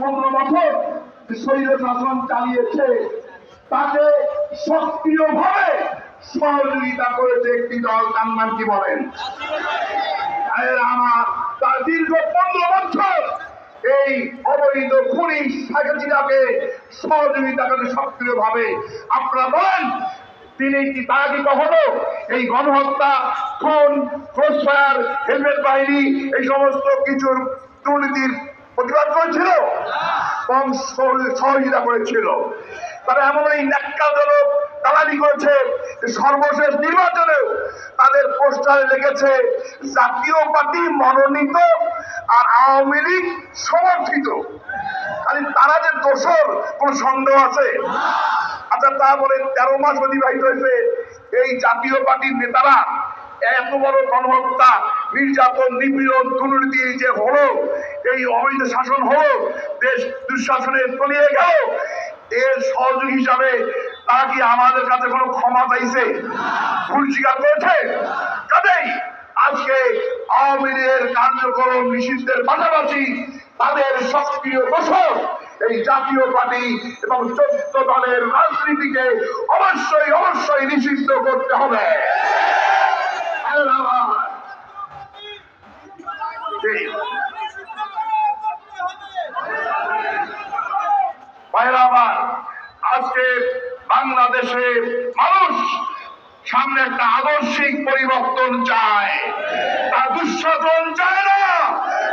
পনেরো বছর শৈল শাসন চালিয়েছে, তাকে সক্রিয়ভাবে সহযোগিতা করেছে একটি দল, তার নাম কি বলেন? আমার তার দীর্ঘ পনেরো বছর এই অবৈধ খুনি সাজাজিরাকে সহযোগিতা করে সক্রিয়ভাবে। আপনারা বলেন, তিনি কি তারা কি কখনো এই গণহত্যা, খুন, ক্রসফায়ার, হেলমেট বাহিনী, এই সমস্ত কিছুর দুর্নীতির প্রতিবাদ করেছিল? এবং সহ- সহযোগিতা করেছিল। তারা এমন এই ন্যাক্কাজনক দালালি করেছে সর্বশেষ নির্বাচনেও তাদের পোস্টারে লিখেছে, জাতীয় পার্টি মনোনীত আর আওয়ামী লীগ সমর্থিত। খালি তারা যে দোষর, কোন সন্দেহ আছে? আচ্ছা তা বলে তেরো মাস অতিবাহিত হয়েছে এই জাতীয় পার্টির নেতারা। এত বড় গণহত্যা নির্যাতন, নিপীড়ন, দুর্নীতি যে হলো, এই অবৈধ শাসন হলো, দেশ দুঃশাসনে তলিয়ে গেল, এর সহযোগী হিসাবে তারা কি আমাদের কাছে কোনো ক্ষমা চাইছে? ভুল স্বীকার করেছে? কাজেই আজকে আওয়ামী লীগের কার্যক্রম নিষিদ্ধের পাশাপাশি তাদের সক্রিয় দোষর এই জাতীয় পার্টি এবং চোদ্দ দলের রাজনীতিকে অবশ্যই অবশ্যই নিষিদ্ধ করতে হবে। আজকে বাংলাদেশে মানুষ সামনে একটা আদর্শিক পরিবর্তন চায়। তারা দুঃশাসন চায় না,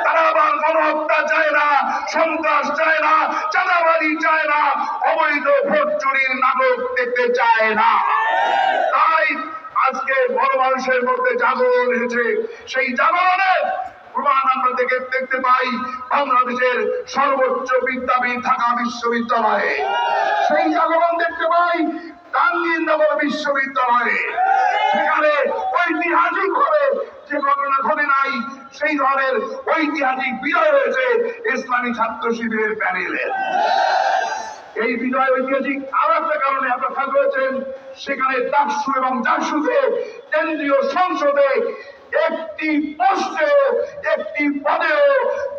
তারা আবার গণহত্যা চায় না, সন্ত্রাস চায় না চাঁদাবাড়ি চায় না, অবৈধ ভোট চুরির নাটক দেখতে চায় না। তাই আজকে বড় মানুষের মধ্যে জাগরণ এসেছে সেই জাগরণের প্রমাণ দেখে দেখতে পাই, বাংলাদেশের সর্বোচ্চ বিদ্যাপীঠ ঢাকা বিশ্ববিদ্যালয়ে। সেই জাগরণ দেখতে পাই, গান্ধীনগর বিশ্ববিদ্যালয়ে। সেখানে ঐতিহাসিক ভাবে যে ঘটনা ঘটে নাই, সেই ধরনের ঐতিহাসিক বিজয় হয়েছে ইসলামী ছাত্র শিবিরের প্যানেলের এই বিজয় ঐতিহাসিক আরও একটা কারণে আপনারা করেছেন, সেখানে ডাকসু এবং ডাকসুতে কেন্দ্রীয় সংসদে একটি পোস্টেও একটি পদেও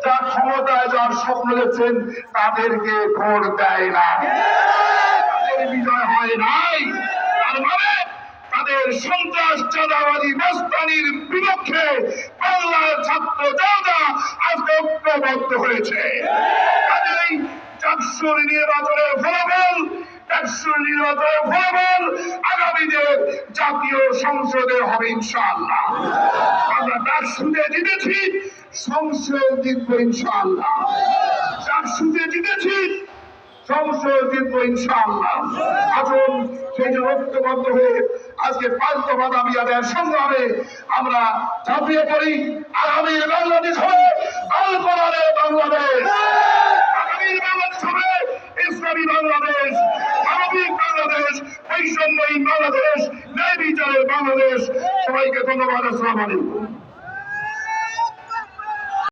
যা ক্ষমতায় যার স্বপ্ন দেখছেন, তাদেরকে ভোট দেয় না। বিজয় হয় নাই। তার মানে তাদের সন্ত্রাস চাঁদাবাদী বিপক্ষে বাংলার ছাত্র জনতা ঐক্যবদ্ধ হয়েছে। কাজেই নির্বাচনের ফলাফল নির্বাচনের ফলাফল আগামীতে জাতীয় সংসদে হবে ইনশাআল্লাহ। আমরা চারশুতে জিতেছি, সংসদ ইনশাআল্লাহ। জিতেছি, সংসদ ইনশাআল্লাহ। হয়ে আজকে দাবি আমরা বাংলাদেশ। ন্যায় বিচারের বাংলাদেশ। সবাইকে ধন্যবাদ আসসালাম আলাইকুম।